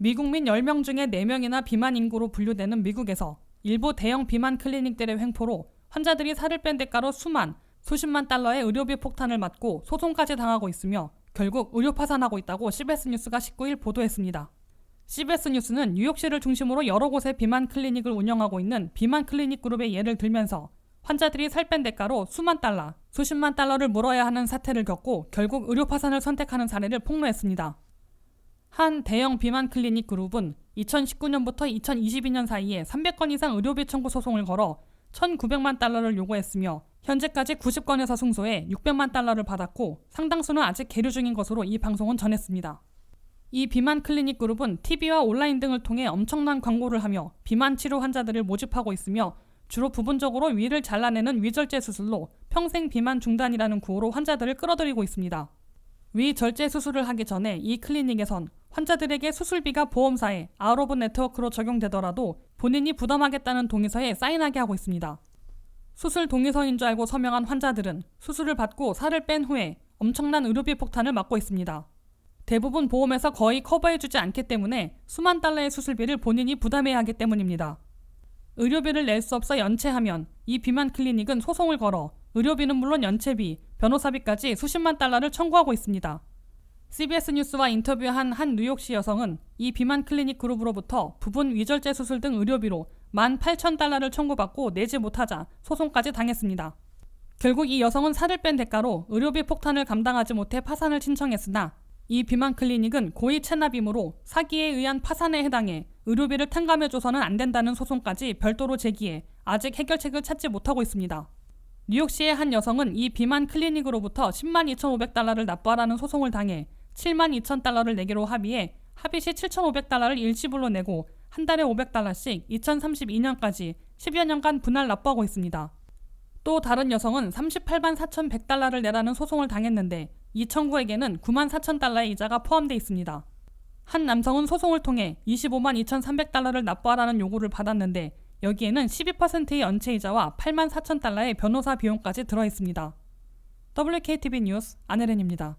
미국민 10명 중에 4명이나 비만 인구로 분류되는 미국에서 일부 대형 비만 클리닉들의 횡포로 환자들이 살을 뺀 대가로 수만, 수십만 달러의 의료비 폭탄을 맞고 소송까지 당하고 있으며 결국 의료 파산하고 있다고 CBS 뉴스가 19일 보도했습니다. CBS 뉴스는 뉴욕시를 중심으로 여러 곳의 비만 클리닉을 운영하고 있는 비만 클리닉 그룹의 예를 들면서 환자들이 살 뺀 대가로 수만 달러, 수십만 달러를 물어야 하는 사태를 겪고 결국 의료 파산을 선택하는 사례를 폭로했습니다. 한 대형 비만 클리닉 그룹은 2019년부터 2022년 사이에 300건 이상 의료비 청구 소송을 걸어 1,900만 달러를 요구했으며 현재까지 90건에서 승소해 600만 달러를 받았고 상당수는 아직 계류 중인 것으로 이 방송은 전했습니다. 이 비만 클리닉 그룹은 TV와 온라인 등을 통해 엄청난 광고를 하며 비만 치료 환자들을 모집하고 있으며 주로 부분적으로 위를 잘라내는 위절제 수술로 평생 비만 중단이라는 구호로 환자들을 끌어들이고 있습니다. 위 절제 수술을 하기 전에 이 클리닉에선 환자들에게 수술비가 보험사에 아웃 오브 네트워크로 적용되더라도 본인이 부담하겠다는 동의서에 사인하게 하고 있습니다. 수술 동의서인 줄 알고 서명한 환자들은 수술을 받고 살을 뺀 후에 엄청난 의료비 폭탄을 맞고 있습니다. 대부분 보험에서 거의 커버해주지 않기 때문에 수만 달러의 수술비를 본인이 부담해야 하기 때문입니다. 의료비를 낼 수 없어 연체하면 이 비만 클리닉은 소송을 걸어 의료비는 물론 연체비, 변호사비까지 수십만 달러를 청구하고 있습니다. CBS 뉴스와 인터뷰한 한 뉴욕시 여성은 이 비만 클리닉 그룹으로부터 부분 위절제 수술 등 의료비로 18,000달러를 청구받고 내지 못하자 소송까지 당했습니다. 결국 이 여성은 살을 뺀 대가로 의료비 폭탄을 감당하지 못해 파산을 신청했으나 이 비만 클리닉은 고의 체납이므로 사기에 의한 파산에 해당해 의료비를 탕감해줘서는 안 된다는 소송까지 별도로 제기해 아직 해결책을 찾지 못하고 있습니다. 뉴욕시의 한 여성은 이 비만 클리닉으로부터 10만 2,500달러를 납부하라는 소송을 당해 7만 2천 달러를 내기로 합의해 합의 시 7,500달러를 일시불로 내고 한 달에 500달러씩 2032년까지 10여 년간 분할 납부하고 있습니다. 또 다른 여성은 38만 4,100달러를 내라는 소송을 당했는데 이 청구에게는 9만 4천 달러의 이자가 포함되어 있습니다. 한 남성은 소송을 통해 25만 2,300달러를 납부하라는 요구를 받았는데 여기에는 12%의 연체이자와 8만 4천 달러의 변호사 비용까지 들어 있습니다. WKTV 뉴스 안혜련입니다.